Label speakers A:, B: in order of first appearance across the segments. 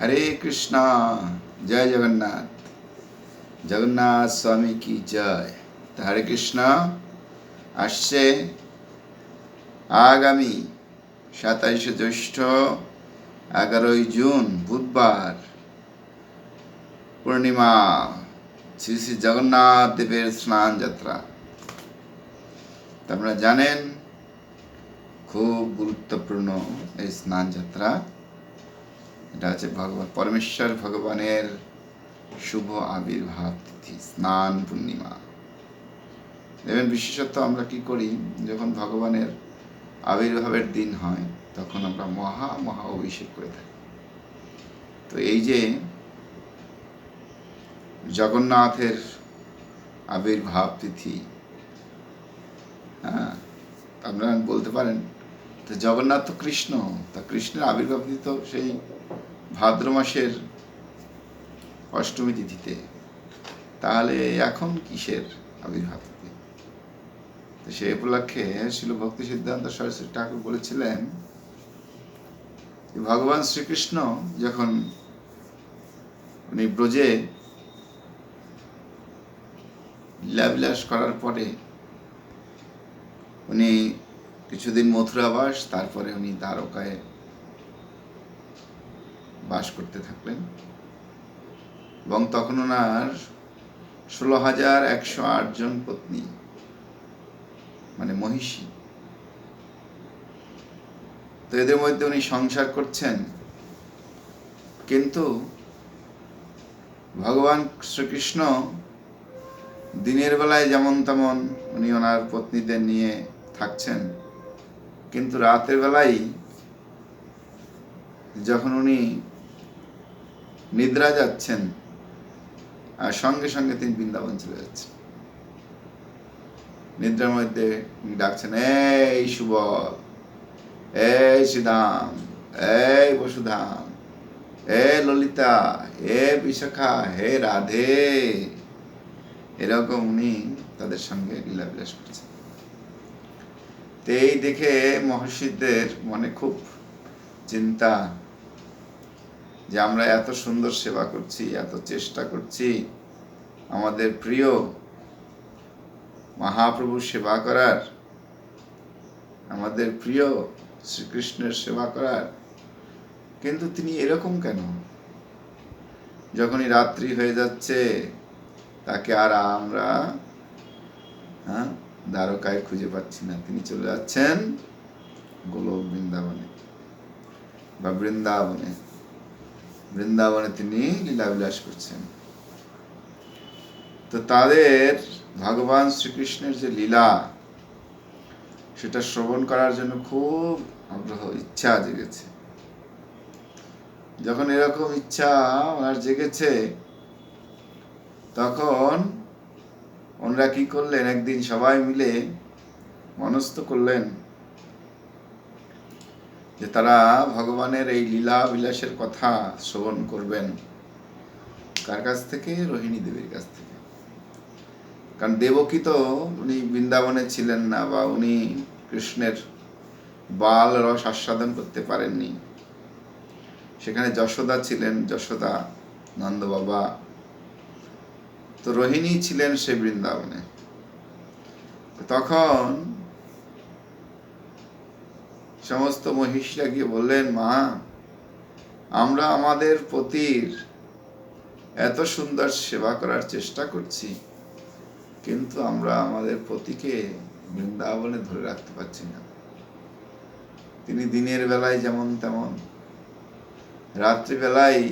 A: হরে কৃষ্ণ, জয় জগন্নাথ। জগন্নাথ স্বামী কি জয়? হরে কৃষ্ণ, আসছে আগামী সাতাইশে জ্যৈষ্ঠ, এগারোই জুন, বুধবার। পূর্ণিমা, শ্রী শ্রী জগন্নাথ দেবের স্নান যাত্রা। আপনারা জানেন, খুব গুরুত্বপূর্ণ এই স্নান যাত্রা। এটা হচ্ছে ভগবান পরমেশ্বর, ভগবানের শুভ আবির্ভাব তিথি, স্নান পূর্ণিমা। দেখবেন বিশেষত আমরা কি করি? যখন ভগবানের আবির্ভাবের দিন হয়, তখন আমরা মহা মহা অভিষেক করে থাকি। তো এই যে জগন্নাথের আবির্ভাব তিথি হ্যাঁ আপনারা বলতে পারেন, তো জগন্নাথ তো কৃষ্ণ, তা কৃষ্ণের আবির্ভাব তো সেই ভাদ্র মাসের অষ্টমী তিথিতে, তাহলে এখন কিসের আবির্ভাব তো সেই উপলক্ষে শিল ভক্তি সিদ্ধান্ত সরস্বতী ঠাকুর বলেছিলেন ভগবান শ্রীকৃষ্ণ যখন উনি ব্রজে লীলাবিলাস করার পরে উনি কিছুদিন মথুরাবাস, তারপরে উনি দ্বারকায় বাস করতে থাকলেন। এবং তখন ওনার ষোলো হাজার একশো জন পত্নী মানে মহিষী। তো এদের মধ্যে উনি সংসার করছেন। কিন্তু ভগবান শ্রীকৃষ্ণ দিনের বেলায় যেমন তেমন উনি ওনার পত্নীদের নিয়ে থাকছেন, কিন্তু রাতের বেলায় যখন উনি নিদ্রা যাচ্ছেন। আর সঙ্গে সঙ্গে তিনি বৃন্দাবন চলে যাচ্ছেন। নিদ্রার মধ্যে ডাকছেন, এই সুবল, এই শ্রীধাম এই বসুধাম, এ ললিতা হে বিশাখা, হে রাধে। এরকম উনি তাদের সঙ্গে লীলাবিলাস করছেন। তো এই দেখে মহর্ষিদের মনে খুব চিন্তা যে আমরা এত সুন্দর সেবা করছি, এত চেষ্টা করছি। আমাদের প্রিয় মহাপ্রভুর সেবা করার, আমাদের প্রিয় শ্রীকৃষ্ণের সেবা করার। কিন্তু তিনি এরকম কেন? যখনই রাত্রি হয়ে যাচ্ছে, তাকে আর আমরা হ্যাঁ দ্বারকায় খুঁজে পাচ্ছি না। তিনি চলে যাচ্ছেন গোলক বৃন্দাবনে বা বৃন্দাবনে। বৃন্দাবনে তিনি লীলাবিলাস করছেন। তো তাদের ভগবান শ্রীকৃষ্ণের যে লীলা, সেটা শ্রবণ করার জন্য খুব আগ্রহ, ইচ্ছা জেগেছে। যখন এরকম ইচ্ছা ওনার জেগেছে, তখন ওনারা কি করলেন? একদিন সবাই মিলে মনস্থ করলেন। যে তারা ভগবানের এই লীলা বিলাসের কথা শ্রবণ করবেন। কার কাছ থেকে? রোহিণী দেবীর কাছ থেকে। কারণ দেবকী তো উনি বৃন্দাবনে ছিলেন না বা উনি কৃষ্ণের বাল রস আস্বাদন করতে পারেননি। সেখানে যশোদা ছিলেন, যশোদা নন্দ বাবা। তো রোহিণী ছিলেন সে বৃন্দাবনে। তখন সমস্ত মহিষীরা গিয়ে বললেন, মা, আমরা আমাদের পতির এত সুন্দর সেবা করার চেষ্টা করছি, কিন্তু আমরা আমাদের পতিকে বৃন্দাবনে ধরে রাখতে পারছি না। তিনি দিনের বেলায় যেমন তেমন রাত্রিবেলায়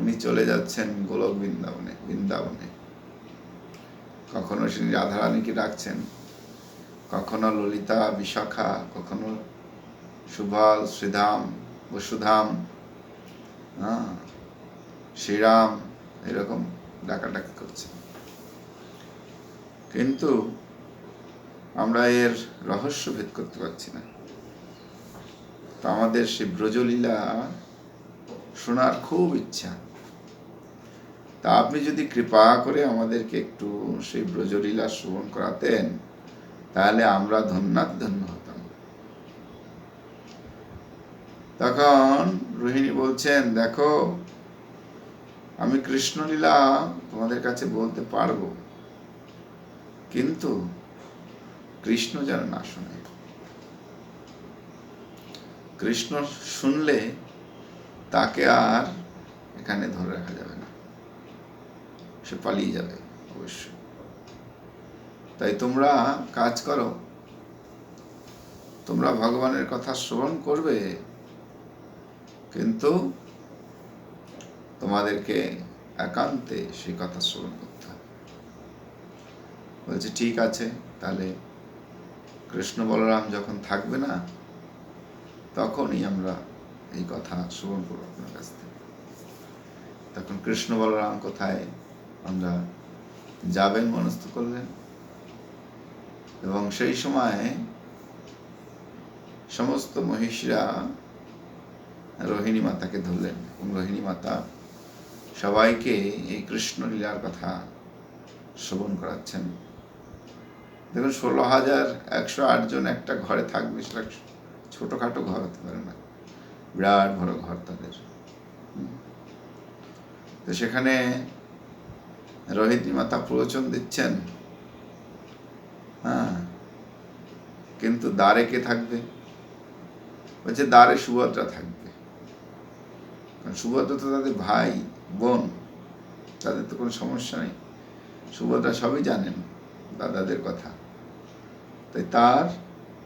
A: উনি চলে যাচ্ছেন গোলক বৃন্দাবনে বৃন্দাবনে। কখনো তিনি রাধারানীকে ডাকছেন কখনো ললিতা, বিশাখা, কখনো সুভাল শ্রীধাম, বসুধাম হ্যাঁ শ্রীরাম, এরকম ডাকাডাকি করছেন কিন্তু আমরা এর রহস্য ভেদ করতে পারছি না। তো আমাদের সেই ব্রজলীলা শোনার খুব ইচ্ছা। তা আপনি যদি কৃপা করে আমাদেরকে একটু সেই ব্রজলীলা শ্রবণ করাতেন তাহলে আমরা ধন্যাত ধন্য হতাম। তখন রোহিণী বলছেন, দেখো, আমি কৃষ্ণলীলা তোমাদের কাছে বলতে পারব, কিন্তু কৃষ্ণ যেন না শুনে। কৃষ্ণ শুনলে তাকে আর এখানে ধরে রাখা যাবে না। সে পালিয়ে যাবে অবশ্যই। তাই তোমরা কাজ করো। তোমরা ভগবানের কথা শ্রবণ করবে। কিন্তু তোমাদেরকে একান্তে সেই কথা শ্রবণ করতে হবে। বলছে, ঠিক আছে, তাহলে কৃষ্ণ বলরাম যখন থাকবে না, তখনই আমরা এই কথা শ্রবণ করব আপনার কাছ থেকে। তখন কৃষ্ণ বলরাম কোথায়? আমরা যাবেন, মনস্থ করলেন। এবং সেই সময় সমস্ত মহিষীরা রোহিণী মাতাকে ধরলেন এবং রোহিণী মাতা সবাইকে এই কৃষ্ণ লীলার কথা শ্রবণ করাচ্ছেন। দেখুন, ষোলো হাজার একশো আট জন একটা ঘরে থাকবে, সেটা ছোটোখাটো ঘর হতে পারে না। বিরাট বড় ঘর তাদের। তো সেখানে রোহিণী মাতা প্রবচন দিচ্ছেন কিন্তু দ্বারে কে থাকবে? বলছে দ্বারে সুভদ্রা থাকবে। কারণ সুভদ্রা তো তাদের ভাই, বোন, তাদের তো কোনো সমস্যা নেই। সুভদ্রা সবই জানেন দাদাদের কথা। তাই তার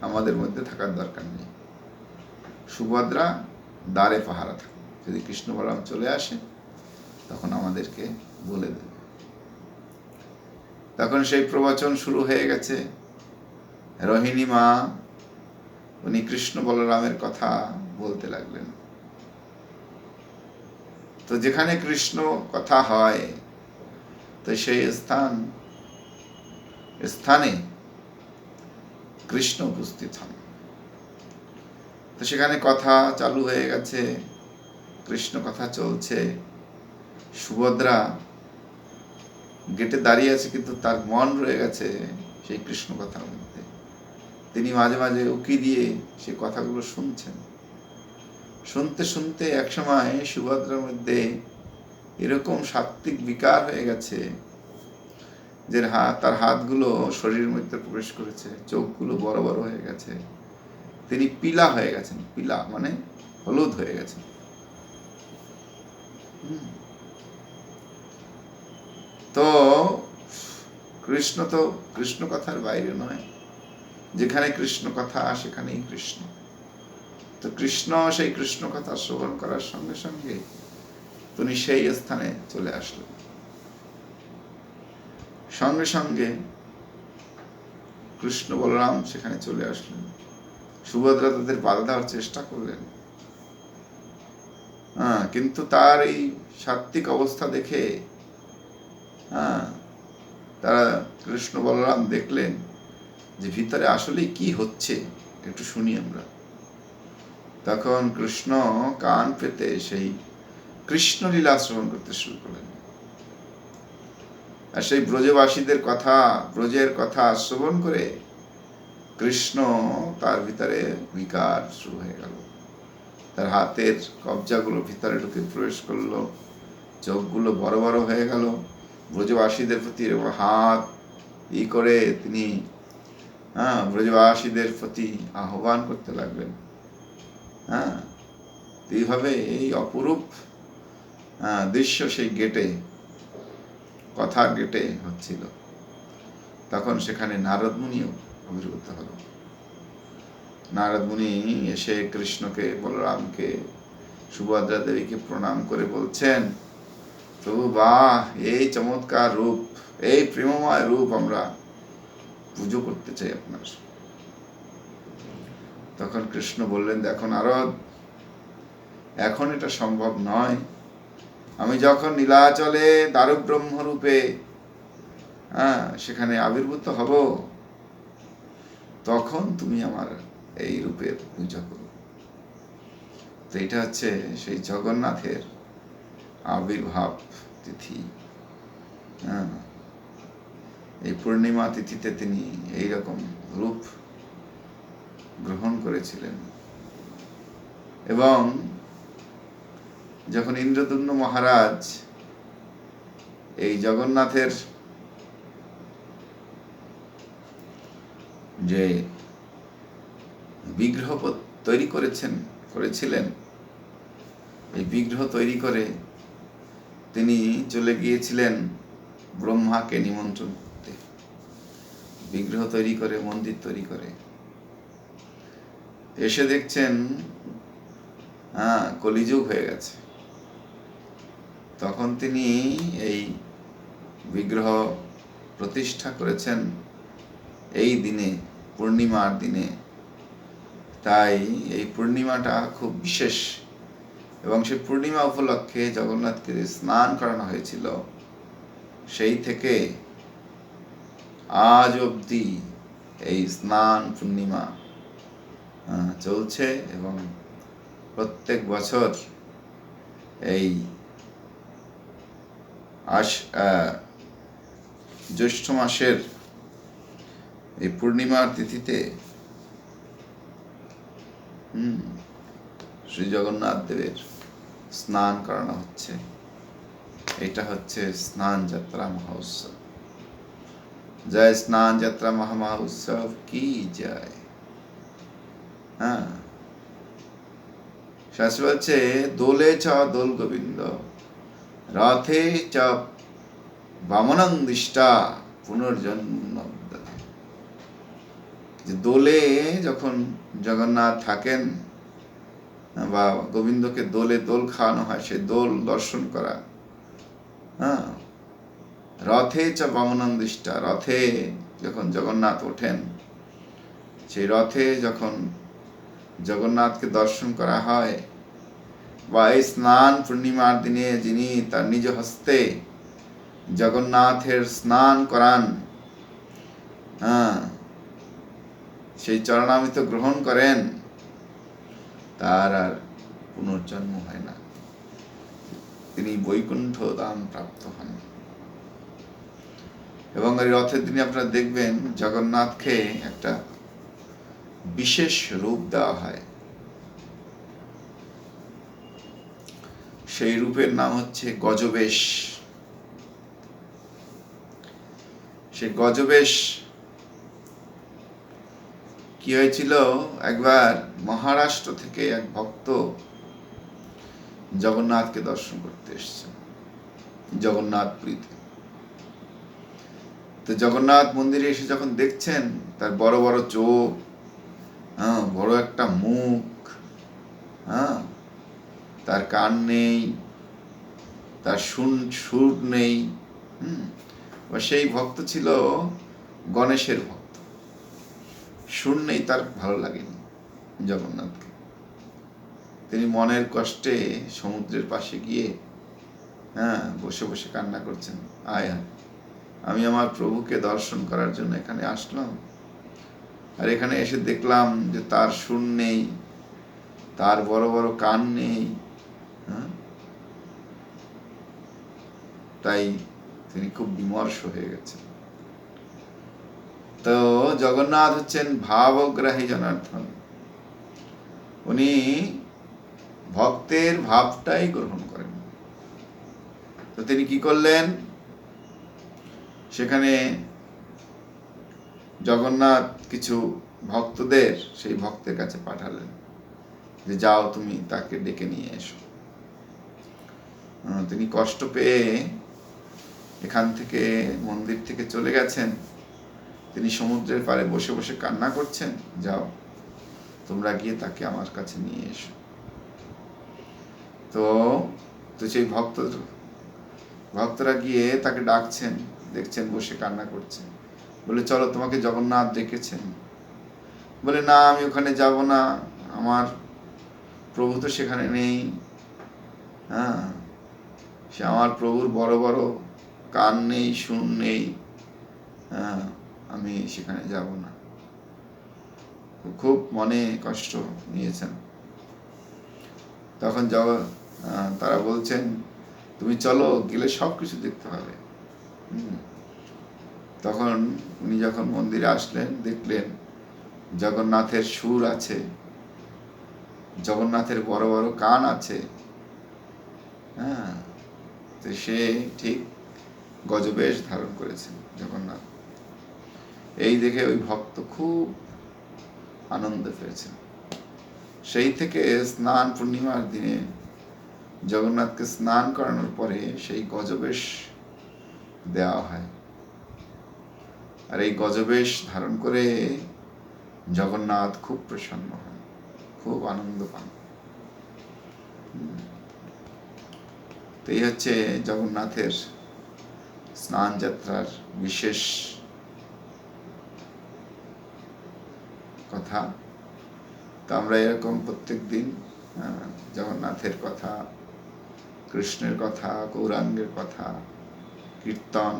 A: আমাদের মধ্যে থাকার দরকার নেই। সুভদ্রা দ্বারে পাহারা থাকে যদি কৃষ্ণ বলরাম চলে আসে, তখন আমাদেরকে বলে দেবে। তখন সেই প্রবচন শুরু হয়ে গেছে। রোহিণী মা, উনি কৃষ্ণ বলরামের কথা বলতে লাগলেন। তো যেখানে কৃষ্ণ কথা হয়, তো সেই স্থান, স্থানে কৃষ্ণ উপস্থিত হন। তো সেখানে কথা চালু হয়ে গেছে, কৃষ্ণ কথা চলছে, সুভদ্রা গেটে দাঁড়িয়ে আছে কিন্তু তার মন রয়ে গেছে সেই কৃষ্ণ কথার মধ্যে। তিনি মাঝে মাঝে উকি দিয়ে সেই কথাগুলো শুনছেন। শুনতে শুনতে একসময় সুভদ্রার মধ্যে এরকম সাত্বিক বিকার হয়ে গেছে যে হাত তার হাতগুলো শরীরের মধ্যে প্রবেশ করেছে, চোখগুলো বড় বড় হয়ে গেছে। তিনি পিলা হয়ে গেছেন, পিলা মানে হলুদ হয়ে গেছেন। হুম। তো কৃষ্ণ তো কৃষ্ণ কথার বাইরে নয়। যেখানে কৃষ্ণ কথা, সেখানেই কৃষ্ণ। তো কৃষ্ণ সেই কৃষ্ণ কথা শ্রবণ করার সঙ্গে সঙ্গে তিনি সেই স্থানে চলে আসলেন। সঙ্গে সঙ্গে কৃষ্ণ বলরাম সেখানে চলে আসলেন। সুভদ্রা তাদের বাধা দেওয়ার চেষ্টা করলেন। কিন্তু তার এই সাত্বিক অবস্থা দেখে হ্যাঁ তারা কৃষ্ণ বলরাম দেখলেন যে ভিতরে আসলে কি হচ্ছে, একটু শুনি আমরা। তখন কৃষ্ণ কান পেতে সেই কৃষ্ণ লীলা শ্রবণ করতে শুরু করলেন। আর সেই ব্রজবাসীদের কথা, ব্রজের কথা শ্রবণ করে কৃষ্ণ তার ভিতরে বিকার শুরু হয়ে গেল। তার হাতের কবজাগুলো ভিতরে ঢুকে প্রবেশ করল, চোখগুলো বড় বড় হয়ে গেল। ব্রজবাসীদের প্রতি হাত ই করে তিনি হ্যাঁ ব্রজবাসীদের প্রতি আহ্বান করতে লাগবেন হ্যাঁ এইভাবে এই অপরূপ হ্যাঁ, দৃশ্য সেই গেটে কথার গেটে হচ্ছিল। তখন সেখানে নারদ মুনিও আবির্ভূত হলো। নারদ মুনি এসে কৃষ্ণকে বলরামকে সুভদ্রা দেবীকে প্রণাম করে বলছেন প্রভু বাহ এই চমৎকার রূপ, এই প্রেমময় রূপ আমরা পুজো করতে চাই আপনার। তখন কৃষ্ণ বললেন, দেখো নারদ, এখন এটা সম্ভব নয়। আমি যখন নীলাচলে দারু ব্রহ্মরূপে হ্যাঁ সেখানে আবির্ভূত হব, তখন তুমি আমার এই রূপের পূজা করো। তো এটা হচ্ছে সেই জগন্নাথের আবির্ভাব তিথি হ্যাঁ। এই পূর্ণিমা তিথিতে তিনি এই রকম রূপ গ্রহণ করেছিলেন। এবং যখন ইন্দ্রদুম্ন মহারাজ এই জগন্নাথের যে বিগ্রহ তৈরি করেছেন, করেছিলেন, এই বিগ্রহ তৈরি করে তিনি চলে গিয়েছিলেন ব্রহ্মাকে নিমন্ত্রণ। করতে বিগ্রহ তৈরি করে, মন্দির তৈরি করে। এসে দেখছেন হ্যাঁ কলিযুগ হয়ে গেছে। তখন তিনি এই বিগ্রহ প্রতিষ্ঠা করেছেন এই দিনে, পূর্ণিমার দিনে। তাই এই পূর্ণিমাটা খুব বিশেষ। এবং সেই পূর্ণিমা উপলক্ষে জগন্নাথকে স্নান করানো হয়েছিল, সেই থেকে আজ অবধি এই স্নান পূর্ণিমা চলছে এবং প্রত্যেক বছর এই আশ জ্যৈষ্ঠ মাসের এই পূর্ণিমার তিথিতে, হুম শ্রী জগন্নাথ দেবের স্নান করানো হচ্ছে। এটা হচ্ছে স্নান যাত্রা মহোৎসব। জয় স্নান যাত্রা মহা উৎসব কি জয়? হ্যাঁ। শাস্ত্র বলছে, দোলে চ দোল গোবিন্দ, রথে চ বামনং দিষ্টা পুনর্জন্ম দোলে যখন জগন্নাথ থাকেন বা গোবিন্দকে দোলে দোল খাওয়ানো হয়, সেই দোল দর্শন করা। হ্যাঁ? রথে চ বামনন্দিষ্টা রথে যখন জগন্নাথ ওঠেন, সেই রথে যখন জগন্নাথকে দর্শন করা হয়, বা এই স্নান পূর্ণিমার দিনে যিনি তার নিজ হস্তে জগন্নাথের স্নান করান হ্যাঁ সেই চরণামিত গ্রহণ করেন তার আর পুনর্জন্ম হয় না। তিনি বৈকুণ্ঠ দাম প্রাপ্ত হন। এবং এই রথের দিনে আপনারা দেখবেন জগন্নাথকে একটা বিশেষ রূপ দেওয়া হয়। সেই রূপের নাম হচ্ছে গজবেশ। সেই গজবেশ কি হয়েছিল? একবার মহারাষ্ট্র থেকে এক ভক্ত জগন্নাথকে দর্শন করতে এসেছেন জগন্নাথ পুরীতে। তো জগন্নাথ মন্দিরে এসে যখন দেখছেন, তার বড় বড় চোখ হ্যাঁ বড় একটা মুখ হ্যাঁ তার কান নেই, তার শুন সুর নেই, হুম সেই ভক্ত ছিল গণেশের ভক্ত। নেই তার ভালো লাগেনি জগন্নাথকে। তিনি মনের কষ্টে সমুদ্রের পাশে গিয়ে হ্যাঁ বসে বসে কান্না করছেন। আয় আয়, আমি আমার প্রভুকে দর্শন করার জন্য এখানে আসলাম। আর এখানে এসে দেখলাম যে তার সুর নেই, তার বড় বড় কান নেই হ্যাঁ? তাই তিনি খুব বিমর্ষ হয়ে গেছেন। তো জগন্নাথ হচ্ছেন ভাবগ্রাহী জনার্দন। উনি ভক্তের ভাবটাই গ্রহণ করেন। তো তিনি কি করলেন? সেখানে জগন্নাথ কিছু ভক্তদের সেই ভক্তের কাছে পাঠালেন যে, যাও তুমি তাকে ডেকে নিয়ে এসো। তিনি কষ্ট পেয়ে এখান থেকে মন্দির থেকে চলে গেছেন। তিনি সমুদ্রের পাড়ে বসে বসে কান্না করছেন, যাও, তোমরা গিয়ে তাকে আমার কাছে নিয়ে এসো। তো তো সেই ভক্ত, ভক্তরা গিয়ে তাকে ডাকছেন, দেখছেন বসে কান্না করছে। বলে, চলো তোমাকে জগন্নাথ ডেকেছেন। বলে, না, আমি ওখানে যাব না, আমার প্রভু তো সেখানে নেই। হ্যাঁ সে আমার প্রভুর বড় বড় কান নেই, শুন নেই। হ্যাঁ আমি সেখানে যাব না। খুব মনে কষ্ট নিয়েছেন। তখন আহ, তারা বলছেন তুমি চলো গেলে সব কিছু দেখতে হুম। তখন উনি যখন মন্দিরে আসলেন দেখলেন জগন্নাথের সুর আছে জগন্নাথের বড় বড় কান আছে। হ্যাঁ তো সে ঠিক গজবেশ ধারণ করেছেন জগন্নাথ। এই দেখে ওই ভক্ত খুব আনন্দ পেয়েছেন সেই থেকে স্নান, পূর্ণিমার দিনে জগন্নাথকে স্নান করানোর পরে সেই গজবেশ দেওয়া হয়। আর এই গজবেশ ধারণ করে জগন্নাথ খুব প্রসন্ন হন, খুব আনন্দ পান। তো এই হচ্ছে জগন্নাথের স্নান যাত্রার বিশেষ কথা। তো আমরা এরকম প্রত্যেক দিন জগন্নাথের কথা, কৃষ্ণের কথা, গৌরাঙ্গের কথা, কীর্তন,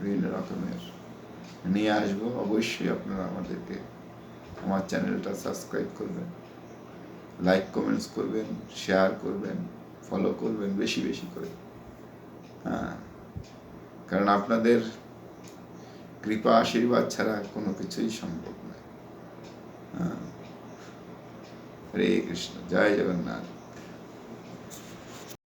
A: বিভিন্ন রকমের নিয়ে আসব। অবশ্যই আপনারা আমাদেরকে, আমার চ্যানেলটা সাবস্ক্রাইব করবেন, লাইক, কমেন্টস করবেন, শেয়ার করবেন, ফলো করবেন বেশি বেশি করে। হ্যাঁ কারণ আপনাদের কৃপা, আশীর্বাদ ছাড়া কোনো কিছুই সম্ভব নয় হ্যাঁ হরে কৃষ্ণ জয় জগন্নাথ